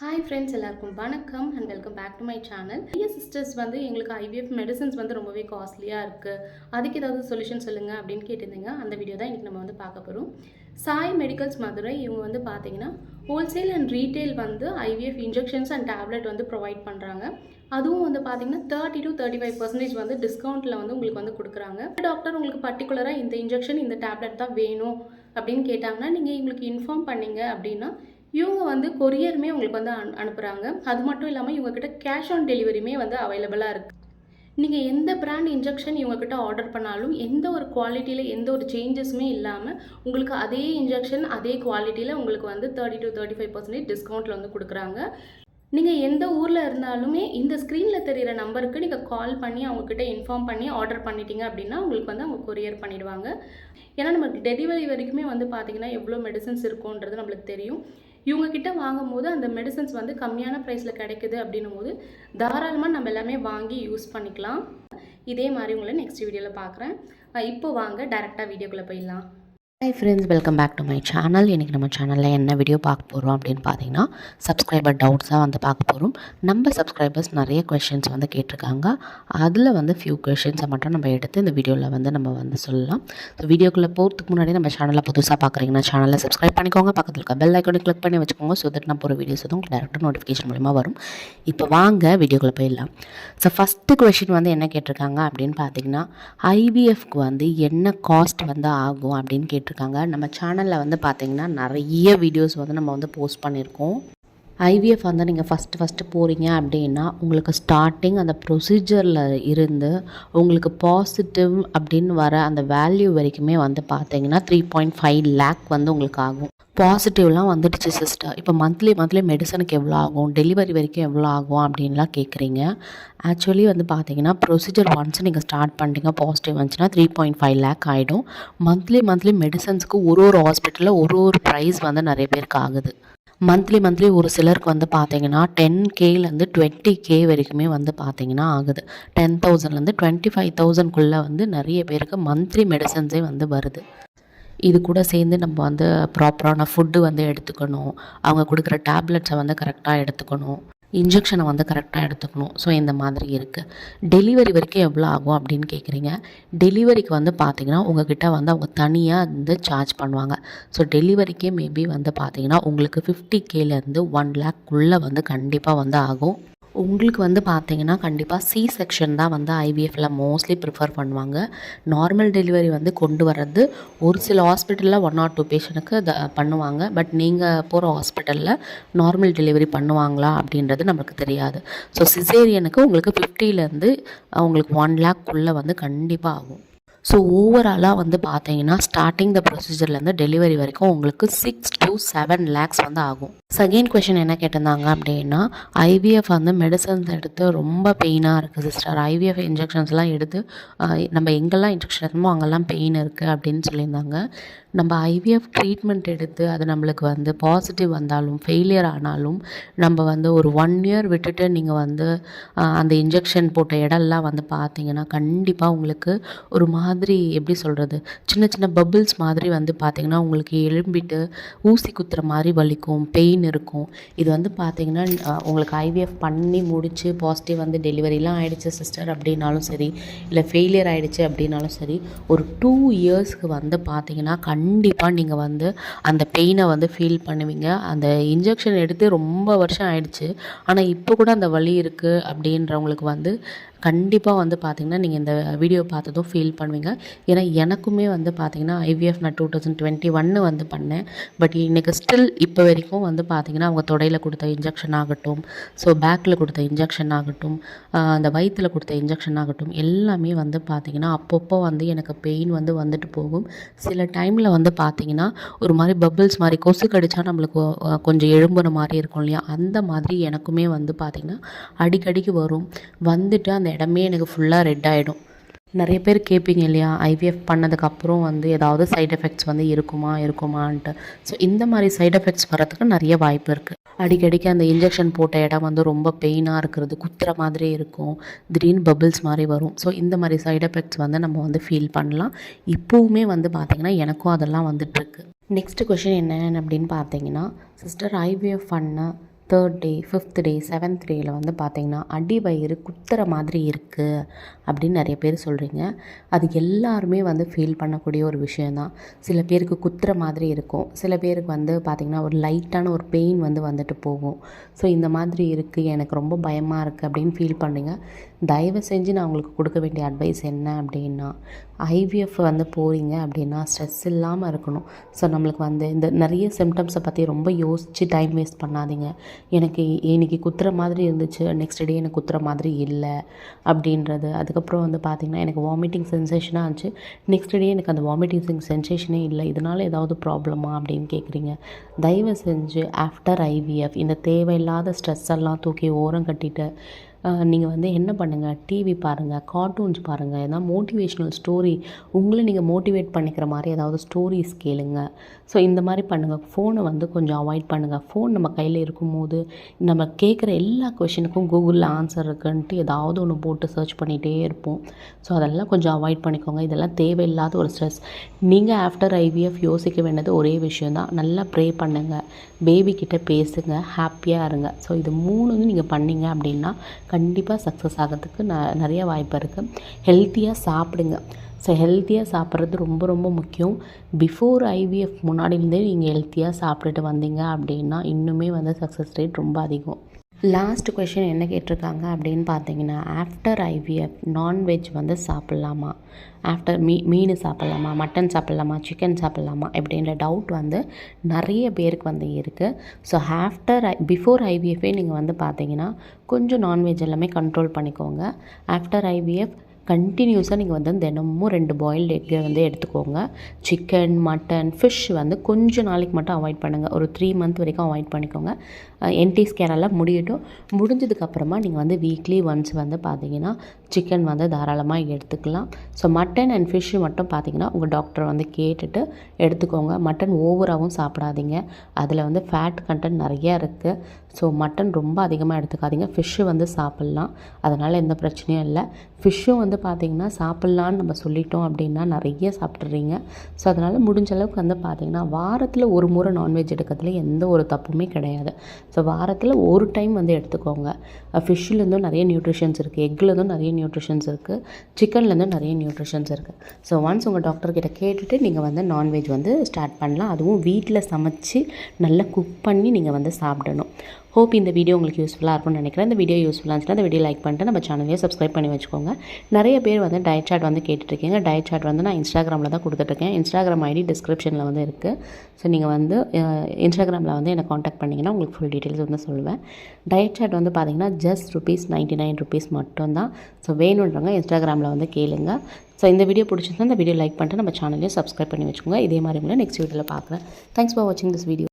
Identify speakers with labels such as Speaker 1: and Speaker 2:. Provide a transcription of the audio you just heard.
Speaker 1: Hi friends எல்லாருக்கும் வணக்கம் and welcome back to my channel நிறைய சிஸ்டர்ஸ் வந்து எங்களுக்கு ஐவிஎஃப் மெடிசன்ஸ் வந்து ரொம்பவே காஸ்ட்லியாக இருக்குது அதுக்கு ஏதாவது சொல்யூஷன் சொல்லுங்கள் அப்படின்னு கேட்டிருந்தீங்க. அந்த வீடியோ தான் இன்றைக்கி நம்ம வந்து பார்க்க போகிறோம் சாய் மெடிக்கல்ஸ் மதுரை இவங்க வந்து பார்த்தீங்கன்னா ஹோல்சேல் அண்ட் ரீட்டெயில் வந்து ஐவிஎஃப் இன்ஜெக்ஷன்ஸ் அண்ட் டேப்லெட் வந்து ப்ரொவைட் பண்ணுறாங்க அதுவும் வந்து பார்த்தீங்கன்னா thirty to thirty five percentage வந்து டிஸ்கவுண்ட்டில் வந்து உங்களுக்கு வந்து கொடுக்குறாங்க. டாக்டர் உங்களுக்கு பர்டிகுலராக இந்த இன்ஜெக்ஷன் இந்த டேப்லெட் தான் வேணும் அப்படின்னு கேட்டாங்கன்னா நீங்கள் எங்களுக்கு இன்ஃபார்ம் பண்ணீங்க அப்படின்னா இவங்க வந்து கொரியருமே உங்களுக்கு வந்து அனு அனுப்புகிறாங்க அது மட்டும் இல்லாமல் இவங்கக்கிட்ட கேஷ் ஆன் டெலிவரியுமே வந்து அவைலபிளாக இருக்குது நீங்கள் எந்த பிராண்ட் இன்ஜெக்ஷன் இவங்கக்கிட்ட ஆர்டர் பண்ணாலும் எந்த ஒரு குவாலிட்டியில் எந்த ஒரு சேஞ்சஸுமே இல்லாமல் உங்களுக்கு அதே இன்ஜெக்ஷன் அதே குவாலிட்டியில் உங்களுக்கு வந்து thirty to thirty five percentage டிஸ்கவுண்ட்டில் வந்து கொடுக்குறாங்க. நீங்கள் எந்த ஊரில் இருந்தாலுமே இந்த ஸ்க்ரீனில் தெரிகிற நம்பருக்கு நீங்கள் கால் பண்ணி அவங்கக்கிட்ட இன்ஃபார்ம் பண்ணி ஆர்டர் பண்ணிட்டீங்க அப்படின்னா உங்களுக்கு வந்து அவங்க கொரியர் பண்ணிடுவாங்க. ஏன்னா நமக்கு டெலிவரி வரைக்குமே வந்து பார்த்தீங்கன்னா எவ்வளோ மெடிசன்ஸ் இருக்குன்றது நம்மளுக்கு தெரியும். இவங்கக்கிட்ட வாங்கும் போது அந்த மெடிசன்ஸ் வந்து கம்மியான ப்ரைஸில் கிடைக்குது அப்படின்னும் போது தாராளமாக நம்ம எல்லாமே வாங்கி யூஸ் பண்ணிக்கலாம். இதே மாதிரி உங்களை நெக்ஸ்ட் வீடியோவில் பார்க்குறேன். இப்போ வாங்க டேரெக்டாக வீடியோக்குள்ளே போயிடலாம்.
Speaker 2: Hi friends welcome back to my channel இன்றைக்கி நம்ம சேனலில் என்ன வீடியோ பார்க்க போகிறோம் அப்படின்னு பார்த்தீங்கன்னா சப்ஸ்கிரைபர் டவுட்ஸாக வந்து பார்க்க போகிறோம் நம்ம சப்ஸ்கிரைபர்ஸ் நிறைய கொஷின்ஸ் வந்து கேட்டிருக்காங்க. அதில் வந்து ஃபியூ கொஷின்ஸை மட்டும் நம்ம எடுத்து இந்த வீடியோவில் வந்து நம்ம வந்து சொல்லலாம். ஸோ வீடியோக்குள்ளே போகிறதுக்கு முன்னாடி நம்ம சேனலில் புதுசாக பார்க்குறீங்கன்னா சேனலில் சப்ஸ்கிரைப் பண்ணிக்கோங்க. பக்கத்தில் இருக்க பெல் ஐக்கோனை கிளிக் பண்ணி வச்சுக்கோங்க. ஸோ தட் நான் போகிற வீடியோஸ் வந்து உங்களுக்கு டேரெக்டாக நோட்டிஃபிகேஷன் மூலிமா வரும். இப்போ வாங்க வீடியோக்குள்ளே போயிடலாம். ஸோ ஃபஸ்ட்டு கொஷின் வந்து என்ன கேட்டிருக்காங்க அப்படின்னு பார்த்தீங்கன்னா ஐவிஎஃப்க்கு வந்து என்ன காஸ்ட் வந்து ஆகும் அப்படின்னு கேட்டு கேட்டிருக்காங்க நம்ம சேனலில் வந்து பார்த்திங்கன்னா நிறைய வீடியோஸ் வந்து நம்ம வந்து போஸ்ட் பண்ணியிருக்கோம். ஐவிஎஃப் வந்து நீங்கள் ஃபஸ்ட்டு ஃபஸ்ட்டு போகிறீங்க அப்படின்னா உங்களுக்கு ஸ்டார்டிங் அந்த ப்ரொசீஜரில் இருந்து உங்களுக்கு பாசிட்டிவ் அப்படின்னு வர அந்த வேல்யூ வரைக்குமே வந்து பார்த்தீங்கன்னா த்ரீ பாயிண்ட் ஃபைவ் லேக் வந்து உங்களுக்கு ஆகும். பாசிட்டிவ்லாம் வந்துடுச்சு சிஸ்டர் இப்போ மந்த்லி மந்த்லி மெடிசனுக்கு எவ்வளோ ஆகும்? டெலிவரி வரைக்கும் எவ்வளோ ஆகும் அப்படின்லாம் கேட்குறீங்க ஆக்சுவலி வந்து பார்த்தீங்கன்னா ப்ரொசீஜர் ஒன்ஸ் நீங்கள் ஸ்டார்ட் பண்ணிட்டீங்க பாசிட்டிவ் வந்துச்சுன்னா த்ரீ பாயிண்ட் ஃபைவ் லேக் ஆகிடும் மந்த்லி மந்த்லி மெடிசன்ஸ்க்கு ஒரு ஒரு ஹாஸ்பிட்டலில் ஒரு ஒரு ப்ரைஸ் வந்து நிறைய பேருக்கு ஆகுது. மந்த்லி மந்த்லி ஒரு சிலருக்கு வந்து பார்த்தீங்கன்னா டென் கேலேருந்து டுவெண்ட்டி கே வரைக்குமே வந்து பார்த்தீங்கன்னா ஆகுது. டென் தௌசண்ட்லேருந்து டுவெண்ட்டி ஃபைவ் தௌசண்ட்குள்ளே வந்து நிறைய பேருக்கு மந்த்லி மெடிசன்ஸே வந்து வருது. இது கூட சேர்ந்து நம்ம வந்து ப்ராப்பரான ஃபுட்டு வந்து எடுத்துக்கணும். அவங்க கொடுக்குற டேப்லெட்ஸை வந்து கரெக்டாக எடுத்துக்கணும். இன்ஜெக்ஷனை வந்து கரெக்டாக எடுத்துக்கணும். ஸோ இந்த மாதிரி இருக்குது டெலிவரி வரைக்கும் எவ்வளோ ஆகும் அப்படின்னு கேட்குறீங்க டெலிவரிக்கு வந்து பார்த்தீங்கன்னா உங்ககிட்ட வந்து அவங்க தனியாக வந்து சார்ஜ் பண்ணுவாங்க. ஸோ டெலிவரிக்கே மேபி வந்து பார்த்தீங்கன்னா உங்களுக்கு ஃபிஃப்டி கேலேருந்து ஒன் லேக்குள்ளே வந்து கண்டிப்பாக வந்து ஆகும். உங்களுக்கு வந்து பார்த்தீங்கன்னா கண்டிப்பாக சி செக்ஷன் தான் வந்து ஐவிஎஃப்பில் மோஸ்ட்லி ப்ரிஃபர் பண்ணுவாங்க. நார்மல் டெலிவரி வந்து கொண்டு வர்றது ஒரு சில ஹாஸ்பிட்டலில் ஒன் ஆர் டூ பேஷண்ட்டுக்கு த பண்ணுவாங்க. பட் நீங்கள் போகிற ஹாஸ்பிட்டலில் நார்மல் டெலிவரி பண்ணுவாங்களா அப்படின்றது நமக்கு தெரியாது. ஸோ சிசேரியனுக்கு உங்களுக்கு ஃபிஃப்டிலேருந்து உங்களுக்கு ஒன் லேக்குள்ளே வந்து கண்டிப்பாக ஆகும். ஸோ ஓவராலாக வந்து பார்த்தீங்கன்னா ஸ்டார்டிங் த ப்ரொசீஜர்லேருந்து டெலிவரி வரைக்கும் உங்களுக்கு சிக்ஸ் டு செவன் லேக்ஸ் வந்து ஆகும். செகண்ட் கொஷின் என்ன கேட்டிருந்தாங்க அப்படின்னா ஐவிஎஃப் வந்து மெடிசன்ஸ் எடுத்து ரொம்ப பெயினாக இருக்குது சிஸ்டர் ஐவிஎஃப் இன்ஜெக்ஷன்ஸ்லாம் எடுத்து நம்ம எங்கெல்லாம் இன்ஜெக்ஷன் எடுக்கணுமோ அங்கெல்லாம் பெயின் இருக்குது அப்படின்னு சொல்லியிருந்தாங்க. நம்ம ஐவிஎஃப் ட்ரீட்மெண்ட் எடுத்து அது நம்மளுக்கு வந்து பாசிட்டிவ் வந்தாலும் ஃபெயிலியர் ஆனாலும் நம்ம வந்து ஒரு ஒன் இயர் விட்டுட்டு நீங்கள் வந்து அந்த இன்ஜெக்ஷன் போட்ட இடம்லாம் வந்து பார்த்தீங்கன்னா கண்டிப்பாக உங்களுக்கு ஒரு மாதிரி எப்படி சொல்கிறது சின்ன சின்ன பபிள்ஸ் மாதிரி வந்து பார்த்தீங்கன்னா உங்களுக்கு எழும்பிட்டு ஊசி குத்துற மாதிரி வலிக்கும் பெயின் இருக்கும். இது வந்து பார்த்திங்கன்னா உங்களுக்கு ஐவிஎஃப் பண்ணி முடித்து பாசிட்டிவ் வந்து டெலிவரிலாம் ஆகிடுச்சு சிஸ்டர் அப்படின்னாலும் சரி இல்லை ஃபெயிலியர் ஆகிடுச்சு அப்படின்னாலும் சரி ஒரு டூ இயர்ஸ்க்கு வந்து பார்த்தீங்கன்னா கண்டிப்பாக நீங்கள் வந்து அந்த பெயினை வந்து ஃபீல் பண்ணுவீங்க. அந்த இன்ஜெக்ஷன் எடுத்து ரொம்ப வருஷம் ஆயிடுச்சு. ஆனால் இப்போ கூட அந்த வலி இருக்குது அப்படின்றவங்களுக்கு வந்து கண்டிப்பாக வந்து பார்த்திங்கன்னா நீங்கள் இந்த வீடியோ பார்த்ததும் ஃபீல் பண்ணுவீங்க. ஏன்னா எனக்குமே வந்து பார்த்திங்கன்னா ஐவிஎஃப் நான் டூ தௌசண்ட் டுவெண்ட்டி ஒன்று வந்து பண்ணேன். பட் இன்றைக்கி ஸ்டில் இப்போ வரைக்கும் வந்து பார்த்திங்கன்னா அவங்க தொடையில் கொடுத்த இன்ஜெக்ஷன் ஆகட்டும் ஸோ பேக்கில் கொடுத்த இன்ஜெக்ஷன் ஆகட்டும் அந்த வயிற்றில் கொடுத்த இன்ஜெக்ஷன் ஆகட்டும் எல்லாமே வந்து பார்த்திங்கன்னா அப்பப்போ வந்து எனக்கு பெயின் வந்து வந்துட்டு போகும். சில டைமில் வந்து பார்த்திங்கன்னா ஒரு மாதிரி பபிள்ஸ் மாதிரி கொசு கடிச்சா நம்மளுக்கு கொஞ்சம் எழும்புற மாதிரி இருக்கும் இல்லையா? அந்த மாதிரி எனக்குமே வந்து பார்த்திங்கன்னா அடிக்கடிக்கு வரும். வந்துட்டு அந்த இடமே எனக்கு ஃபுல்லாக ரெட் ஆகிடும் நிறைய பேர் கேட்பீங்க இல்லையா ஐவிஎஃப் பண்ணதுக்கப்புறம் வந்து ஏதாவது சைட் எஃபெக்ட்ஸ் வந்து இருக்குமா இருக்குமான்ட்டு. ஸோ இந்த மாதிரி சைட் எஃபெக்ட்ஸ் வரதுக்கு நிறைய வாய்ப்பு இருக்குது அடிக்கடிக்கு அந்த இன்ஜெக்ஷன் போட்ட இடம் வந்து ரொம்ப பெயினாக இருக்கிறது குத்துற மாதிரி இருக்கும் திடீர்னு பபிள்ஸ் மாதிரி வரும். ஸோ இந்த மாதிரி சைட் எஃபெக்ட்ஸ் வந்து நம்ம வந்து ஃபீல் பண்ணலாம். இப்போவுமே வந்து பார்த்திங்கன்னா எனக்கும் அதெல்லாம் வந்துட்டுருக்கு நெக்ஸ்ட் கொஷின் என்ன அப்படின்னு பார்த்தீங்கன்னா சிஸ்டர் ஐவிஎஃப் பண்ண third day fifth day seventh டேயில் வந்து பார்த்திங்கன்னா அடி வயிறு குத்துற மாதிரி இருக்குது அப்படின்னு நிறைய பேர் சொல்கிறீங்க அது எல்லாருமே வந்து ஃபீல் பண்ணக்கூடிய ஒரு விஷயந்தான் சில பேருக்கு குத்துற மாதிரி இருக்கும். சில பேருக்கு வந்து பார்த்திங்கன்னா ஒரு லைட்டான ஒரு பெயின் வந்து வந்துட்டு போகும். ஸோ இந்த மாதிரி இருக்குது எனக்கு ரொம்ப பயமாக இருக்குது அப்படின்னு ஃபீல் பண்ணுறீங்க தயவு செஞ்சு நான் உங்களுக்கு கொடுக்க வேண்டிய அட்வைஸ் என்ன அப்படின்னா ஐவிஎஃப் வந்து போகிறீங்க அப்படின்னா ஸ்ட்ரெஸ் இல்லாமல் இருக்கணும். ஸோ நம்மளுக்கு வந்து இந்த நிறைய சிம்டம்ஸை பற்றி ரொம்ப யோசித்து டைம் வேஸ்ட் பண்ணாதீங்க. எனக்கு இன்னைக்கு குத்துற மாதிரி இருந்துச்சு நெக்ஸ்ட் டே எனக்கு குத்துற மாதிரி இல்லை அப்படின்றது. அதுக்கப்புறம் வந்து பார்த்திங்கன்னா எனக்கு வாமிட்டிங் சென்சேஷனாக இருந்துச்சு. நெக்ஸ்ட் டே எனக்கு அந்த வாமிட்டிங் சென்சேஷனே இல்லை. இதனால் ஏதாவது ப்ராப்ளமா அப்படின்னு கேட்குறீங்க தயவு செஞ்சு ஆஃப்டர் ஐவிஎஃப் இந்த தேவையில்லாத ஸ்ட்ரெஸ் எல்லாம் தூக்கி ஓரம் கட்டிட்டு நீங்கள் வந்து என்ன பண்ணுங்கள் டிவி பாருங்கள் கார்ட்டூன்ஸ் பாருங்கள் ஏதாவது மோட்டிவேஷ்னல் ஸ்டோரி உங்களை நீங்கள் மோட்டிவேட் பண்ணிக்கிற மாதிரி ஏதாவது ஸ்டோரிஸ் கேளுங்க. ஸோ இந்த மாதிரி பண்ணுங்கள் ஃபோனை வந்து கொஞ்சம் அவாய்ட் பண்ணுங்கள் ஃபோன் நம்ம கையில் இருக்கும்போது நம்ம கேட்குற எல்லா கொஷினுக்கும் கூகுளில் ஆன்சர் இருக்குன்ட்டு ஏதாவது ஒன்று போட்டு சர்ச் பண்ணிகிட்டே இருப்போம். ஸோ அதெல்லாம் கொஞ்சம் அவாய்ட் பண்ணிக்கோங்க. இதெல்லாம் தேவையில்லாத ஒரு ஸ்ட்ரெஸ் நீங்கள் ஆஃப்டர் ஐவிஎஃப் யோசிக்க வேண்டியது ஒரே விஷயந்தான் நல்லா ப்ரே பண்ணுங்கள் பேபிக்கிட்ட பேசுங்க. ஹாப்பியாக இருங்க. ஸோ இது மூணு வந்து நீங்கள் பண்ணீங்க அப்படின்னா கண்டிப்பாக சக்ஸஸ் ஆகிறதுக்கு ந நிறைய வாய்ப்பு இருக்குது ஹெல்த்தியாக சாப்பிடுங்க. ஸோ ஹெல்த்தியாக சாப்பிட்றது ரொம்ப ரொம்ப முக்கியம். பிஃபோர் ஐவிஎஃப் முன்னாடியிருந்தே நீங்கள் ஹெல்த்தியாக சாப்பிட்டுட்டு வந்தீங்க அப்படின்னா இன்னுமே வந்து சக்ஸஸ் ரேட் ரொம்ப அதிகம். லாஸ்ட் கொஷின் என்ன கேட்டிருக்காங்க அப்படின்னு பார்த்தீங்கன்னா ஆஃப்டர் ஐவிஎஃப் நான்வெஜ் வந்து சாப்பிட்லாமா? ஆஃப்டர் மீ மீன் சாப்பிட்லாமா? மட்டன் சாப்பிட்லாமா? சிக்கன் சாப்பிட்லாமா? அப்படின்ற டவுட் வந்து நிறைய பேருக்கு வந்து இருக்குது ஸோ ஆஃப்டர் ஐ பிஃபோர் ஐவிஎஃபே நீங்கள் வந்து பார்த்தீங்கன்னா கொஞ்சம் நான்வெஜ் எல்லாமே கண்ட்ரோல் பண்ணிக்கோங்க. ஆஃப்டர் ஐவிஎஃப் கண்டினியூஸாக நீங்கள் வந்து தினமும் ரெண்டு பாயில்டு எக்கை வந்து எடுத்துக்கோங்க. சிக்கன் மட்டன் ஃபிஷ் வந்து கொஞ்சம் நாளைக்கு மட்டும் அவாய்ட் பண்ணுங்கள் ஒரு த்ரீ மந்த் வரைக்கும் அவாய்ட் பண்ணிக்கோங்க. என்டி ஸ்கேரெல்லாம் முடியட்டும். முடிஞ்சதுக்கப்புறமா நீங்கள் வந்து வீக்லி ஒன்ஸ் வந்து பார்த்தீங்கன்னா சிக்கன் வந்து தாராளமாக எடுத்துக்கலாம். ஸோ மட்டன் அண்ட் ஃபிஷ்ஷு மட்டும் பார்த்தீங்கன்னா உங்கள் டாக்டர் வந்து கேட்டுட்டு எடுத்துக்கோங்க. மட்டன் ஓவராகவும் சாப்பிடாதீங்க. அதில் வந்து ஃபேட் கண்டென்ட் நிறையா இருக்குது ஸோ மட்டன் ரொம்ப அதிகமாக எடுத்துக்காதீங்க. ஃபிஷ்ஷு வந்து சாப்பிட்லாம். அதனால் எந்த பிரச்சனையும் இல்லை. ஃபிஷ்ஷும் வந்து பார்த்திங்கன்னா சாப்பிட்லான்னு நம்ம சொல்லிட்டோம் அப்படின்னா நிறைய சாப்பிட்றீங்க ஸோ அதனால் முடிஞ்ச அளவுக்கு வந்து பார்த்திங்கன்னா வாரத்தில் ஒரு முறை நான்வெஜ் எடுக்கிறதுல எந்த ஒரு தப்புமே கிடையாது. ஸோ வாரத்தில் ஒரு டைம் வந்து எடுத்துக்கோங்க. ஃபிஷ்ஷிலேருந்தும் நிறைய நியூட்ரிஷன்ஸ் இருக்குது எக்லேருந்தும் நிறைய நியூட்ரிஷன்ஸ் இருக்குது சிக்கன்லேருந்து நிறைய நியூட்ரிஷன்ஸ் இருக்குது ஸோ ஒன்ஸ் உங்கள் டாக்டர் கிட்ட கேட்டுட்டு நீங்கள் வந்து நான்வெஜ் வந்து ஸ்டார்ட் பண்ணலாம். அதுவும் வீட்டில் சமைச்சு நல்லா குக் பண்ணி நீங்கள் வந்து சாப்பிடணும். ஹோப் இந்த வீடியோ உங்களுக்கு யூஸ்ஃபுல்லாக இருக்கும்னு நினைக்கிறேன். இந்த வீடியோ யூஸ்ஃபுல்லாக இருந்துச்சுன்னா இந்த வீடியோ லைக் பண்ணிட்டு நம்ம சேனலையும் சப்ஸ்கிரைப் பண்ணி வச்சுக்கோங்க. நிறைய பேர் வந்து டயட் சாட் வந்து கேட்டுட்ருக்கீங்க. டயட் சாட் வந்து நான் இன்ஸ்டாகிராமில் தான் கொடுத்துட்ருக்கேன். இன்ஸ்டாகிராம் ஐடி டிஸ்கிரிப்ஷனில் வந்து இருக்குது ஸோ நீங்கள் வந்து இன்ஸ்டாகிராமில் வந்து என்னை காண்டாக்ட் பண்ணிங்கன்னா உங்களுக்கு ஃபுல் டீட்டெயில்ஸ் வந்து சொல்லுவேன். டயட் சாட் வந்து பார்த்தீங்கன்னா just rupees ninety nine rupees மட்டும்தான். ஸோ வேணுன்றவங்க இன்ஸ்டாகிராமில் வந்து கேளுங்க. ஸோ இந்த வீடியோ பிடிச்சிருந்தா இந்த வீடியோ லைக் பண்ணிட்டு நம்ம சேனலையும் சப்ஸ்கிரைப் பண்ணி வச்சுக்கோங்க. இதே மாதிரி உங்களை நெக்ஸ்ட் வீடியோவில் பார்க்குறேன் தேங்க்ஸ் ஃபார் வாட்சிங் திஸ் வீடியோ